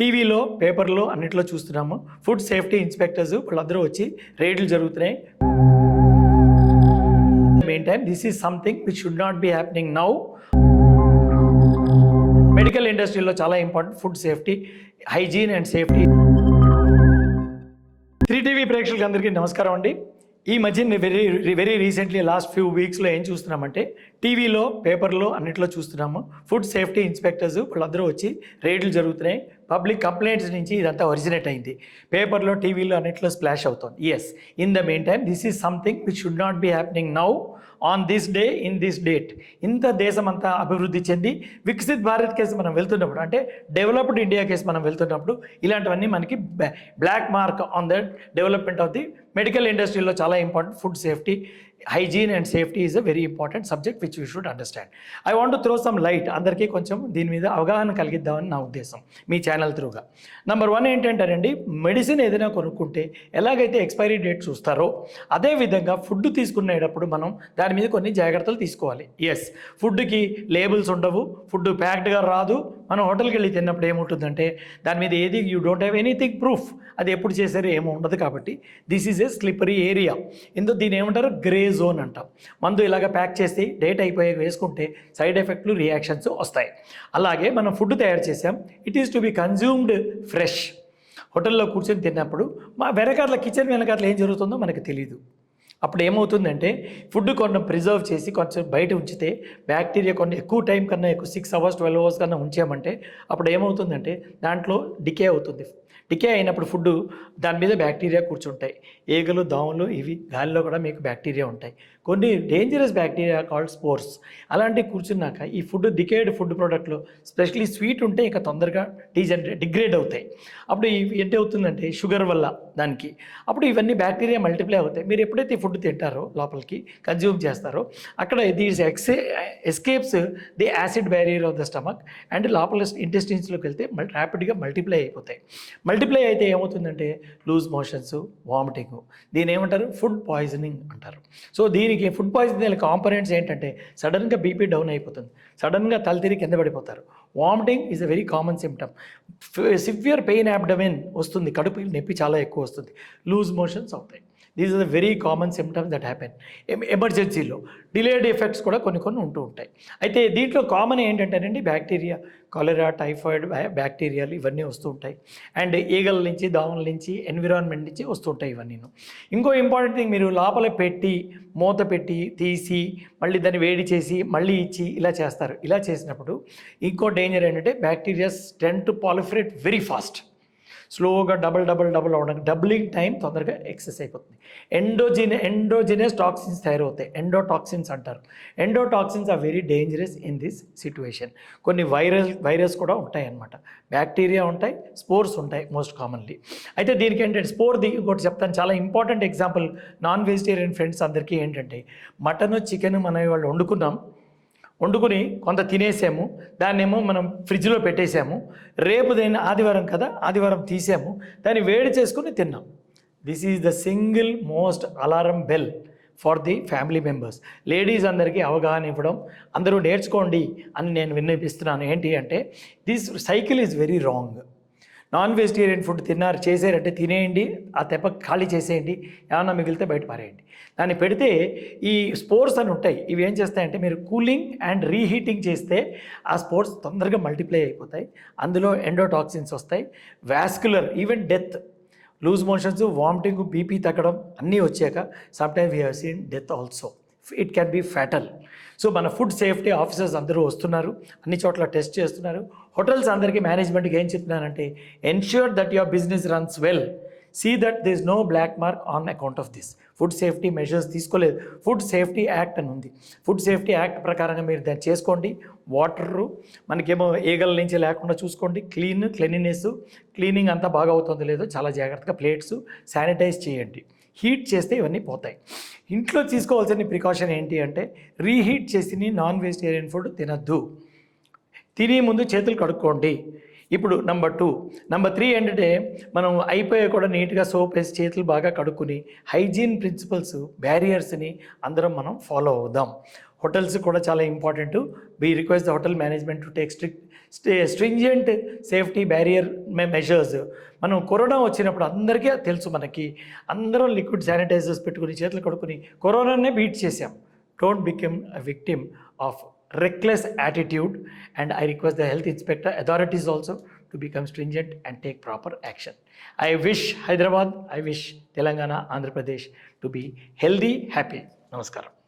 టీవీలో పేపర్లో అన్నిట్లో చూస్తున్నాము. ఫుడ్ సేఫ్టీ ఇన్స్పెక్టర్స్ వాళ్ళందరూ వచ్చి రేట్లు జరుగుతున్నాయి. Main time this is something which should not be happening now medical ఇండస్ట్రీలో చాలా important food safety hygiene and safety three TV ప్రేక్షకులకి అందరికీ నమస్కారం అండి. ఈ మధ్య very very recently last few వీక్స్లో ఏం చూస్తున్నామంటే టీవీలో పేపర్లో అన్నిట్లో చూస్తున్నాము. ఫుడ్ సేఫ్టీ ఇన్స్పెక్టర్స్ వాళ్ళందరూ వచ్చి రేట్లు జరుగుతున్నాయి. పబ్లిక్ కంప్లైంట్స్ నుంచి ఇదంతా ఒరిజినేట్ అయింది. పేపర్లో టీవీలో అన్నింటిలో స్ప్లాష్ అవుతుంది. Yes in the main time this is something which should not be happening now on this day in this date ఇంత దేశం అంతా అభివృద్ధి చెంది వికసిత్ భారత్ కేసు మనం వెళ్తున్నప్పుడు అంటే డెవలప్డ్ ఇండియా కేసు మనం వెళ్తున్నప్పుడు ఇలాంటివన్నీ మనకి black mark on the development of the medical ఇండస్ట్రీలో చాలా important food safety hygiene and safety is a very important subject which you should understand I want throw some light అందరికీ కొంచెం దీని మీద అవగాహన కలిగిద్దామని నా ఉద్దేశం మీ ఛానల్ త్రూగా నెంబర్ వన్ ఏంటంటారండి? మెడిసిన్ ఏదైనా కొనుక్కుంటే ఎలాగైతే ఎక్స్పైరీ డేట్ చూస్తారో అదే విధంగా ఫుడ్ తీసుకునేటప్పుడు మనం దాని మీద కొన్ని జాగ్రత్తలు తీసుకోవాలి. ఎస్ ఫుడ్కి లేబుల్స్ ఉండవు. ఫుడ్ ప్యాక్డ్గా రాదు. మనం హోటల్కి వెళ్ళి తిన్నప్పుడు ఏముంటుందంటే దాని మీద ఏది you don't have anything proof అది ఎప్పుడు చేశారో ఏమో ఉండదు కాబట్టి this is a slippery area ఇందులో దీని ఏమంటారు? గ్రే జోన్ అంటాం. మందు ఇలాగ ప్యాక్ చేసి డేట్ అయిపోయాక వేసుకుంటే సైడ్ ఎఫెక్ట్లు రియాక్షన్స్ వస్తాయి. అలాగే మనం ఫుడ్ తయారు చేసాం it is to be consumed fresh హోటల్లో కూర్చొని తిన్నప్పుడు మా వెనకాల కిచెన్ వెనకాల ఏం జరుగుతుందో మనకు తెలియదు అప్పుడు ఏమవుతుందంటే ఫుడ్ కొంచెం ప్రిజర్వ్ చేసి కొంచెం బయట ఉంచితే బ్యాక్టీరియా కొన్ని ఎక్కువ టైం కన్నా ఎక్కువ సిక్స్ అవర్స్ ట్వెల్వ్ అవర్స్ కన్నా ఉంచామంటే అప్పుడు ఏమవుతుందంటే దాంట్లో డికే అవుతుంది. డికే అయినప్పుడు ఫుడ్ దాని మీద బ్యాక్టీరియా కూర్చుంటాయి. ఈగలు దోమలు ఇవి గాలిలో కూడా మీకు బ్యాక్టీరియా ఉంటాయి. కొన్ని డేంజరస్ బ్యాక్టీరియా కాల్డ్ స్పోర్స్ అలాంటివి కూర్చున్నాక ఈ ఫుడ్ డికేడ్ ఫుడ్ ప్రోడక్ట్లో స్పెషలీ స్వీట్ ఉంటే ఇంకా తొందరగా డీజనరేట్ డిగ్రేడ్ అవుతాయి. అప్పుడు ఇవి ఏంటి అవుతుందంటే షుగర్ వల్ల దానికి. అప్పుడు ఇవన్నీ బ్యాక్టీరియా మల్టిప్లై అవుతాయి. మీరు ఎప్పుడైతే ఫుడ్ ఫుడ్ తింటారో లోపలికి కన్జ్యూమ్ చేస్తారో. అక్కడ these x escapes the acid barrier of the stomach and లోపల ఇంటెస్టిన్స్లోకి వెళ్తే ర్యాపిడ్గా మల్టిప్లై అయిపోతాయి. మల్టిప్లై అయితే ఏమవుతుందంటే లూజ్ మోషన్స్ వామిటింగ్ దీని ఏమంటారు? ఫుడ్ పాయిజనింగ్ అంటారు. సో దీనికి ఫుడ్ పాయిజనింగ్ కాంపనెంట్స్ ఏంటంటే సడన్గా బీపీ డౌన్ అయిపోతుంది. సడన్గా తలతిరి కింద పడిపోతారు. Vomiting is a very common symptom severe pain abdomen వస్తుంది. కడుపు నొప్పి చాలా ఎక్కువ వస్తుంది. లూజ్ మోషన్స్ అవుతాయి. These are the very common symptoms that happen ఎమర్జెన్సీలో డిలేడ్ ఎఫెక్ట్స్ కూడా కొన్ని కొన్ని ఉంటూ ఉంటాయి. అయితే దీంట్లో కామన్ ఏంటంటేనండి బ్యాక్టీరియా కాలరా టైఫాయిడ్ బ్యాక్టీరియాలు ఇవన్నీ వస్తూ ఉంటాయి. అండ్ ఈగల నుంచి దోమల నుంచి ఎన్విరాన్మెంట్ నుంచి వస్తుంటాయి ఇవన్నీ ఇంకో ఇంపార్టెంట్ థింగ్ మీరు లోపల పెట్టి మూత పెట్టి తీసి మళ్ళీ దాన్ని వేడి చేసి మళ్ళీ ఇచ్చి ఇలా చేస్తారు. ఇలా చేసినప్పుడు ఇంకో డేంజర్ ఏంటంటే bacterias tend to proliferate very fast స్లోగా డబల్ డబల్ డబల్ అవడానికి డబ్లింగ్ టైం తొందరగా ఎక్సెస్ అయిపోతుంది. ఎండోజిన్ ఎండోజినస్ టాక్సిన్స్ తయారవుతాయి. ఎండోటాక్సిన్స్ అంటారు. Endotoxins are very dangerous in this situation. కొన్ని వైరస్ వైరస్ కూడా ఉంటాయి అన్నమాట బ్యాక్టీరియా ఉంటాయి స్పోర్స్ ఉంటాయి మోస్ట్ కామన్లీ. అయితే దీనికి ఏంటంటే స్పోర్ ది ఇంకోటి చెప్తాను. చాలా important example. Non vegetarian friends అందరికీ ఏంటంటే మటన్ చికెన్ మన వాళ్ళు వండుకున్నాం. వండుకుని కొంత తినేసాము. దాన్నేమో మనం ఫ్రిడ్జ్లో పెట్టేసాము. రేపు దాన్ని ఆదివారం కదా ఆదివారం తీసాము. దాన్ని వేడి చేసుకుని తిన్నాం. This is the single most alarm bell for the family members ladies అందరికీ అవగాహన ఇవ్వడం అందరూ నేర్చుకోండి అని నేను విన్నపిస్తున్నాను ఏంటి అంటే this cycle is very wrong non vegetarian food తిన్నారు చేసారంటే తినేయండి ఆ తెప్ప ఖాళీ చేసేయండి ఏమన్నా మిగిలితే బయట పారేయండి. దాన్ని పెడితే ఈ స్పోర్ట్స్ అని ఉంటాయి ఇవి ఏం చేస్తాయంటే మీరు కూలింగ్ అండ్ రీహీటింగ్ చేస్తే ఆ స్పోర్ట్స్ తొందరగా మల్టిప్లై అయిపోతాయి. అందులో ఎండోటాక్సిన్స్ వస్తాయి vascular even death loose motions vomiting BP తగ్గడం అన్నీ వచ్చాక some time we have seen death also. It can be fatal so మన ఫుడ్ సేఫ్టీ ఆఫీసర్స్ అందరూ వస్తున్నారు. అన్ని చోట్ల టెస్ట్ చేస్తున్నారు. హోటల్స్ అందరికీ మేనేజ్మెంట్కి ఏం చెప్తున్నానంటే ensure that your business runs well see that this no black mark on account of this food safety measures తీసుకోలేదు. ఫుడ్ సేఫ్టీ యాక్ట్ అని ఉంది. ఫుడ్ సేఫ్టీ యాక్ట్ ప్రకారంగా మీరు దాన్ని చేసుకోండి. వాటరు మనకేమో ఈగల నుంచి లేకుండా చూసుకోండి. క్లీన్ క్లీనినెస్ క్లీనింగ్ అంతా బాగా అవుతుందో లేదో చాలా జాగ్రత్తగా ప్లేట్స్ శానిటైజ్ చేయండి. హీట్ చేస్తే ఇవన్నీ పోతాయి. ఇంట్లో తీసుకోవాల్సిన ప్రికాషన్ ఏంటి అంటే రీహీట్ చేసి నాన్ వెజిటేరియన్ ఫుడ్ తినద్దు. తినే ముందు చేతులు కడుక్కోండి. ఇప్పుడు నెంబర్ టూ నెంబర్ త్రీ ఏంటంటే మనం అయిపోయే కూడా నీట్గా సోప్ వేసి చేతులు బాగా కడుక్కుని హైజీన్ ప్రిన్సిపల్స్ బ్యారియర్స్ని అందరం మనం ఫాలో అవుదాం. హోటల్స్ కూడా చాలా important be request the hotel management to take strict stay stringent safety barrier measures మనం కరోనా వచ్చినప్పుడు అందరికీ తెలుసు మనకి. అందరం లిక్విడ్ శానిటైజర్స్ పెట్టుకుని చేతులు కడుక్కుని కరోనానే బీట్ చేసాం don't become a victim of reckless attitude and i request the health inspector authorities also to become stringent and take proper action. I wish hyderabad i wish telangana andhra pradesh to be healthy happy. Namaskaram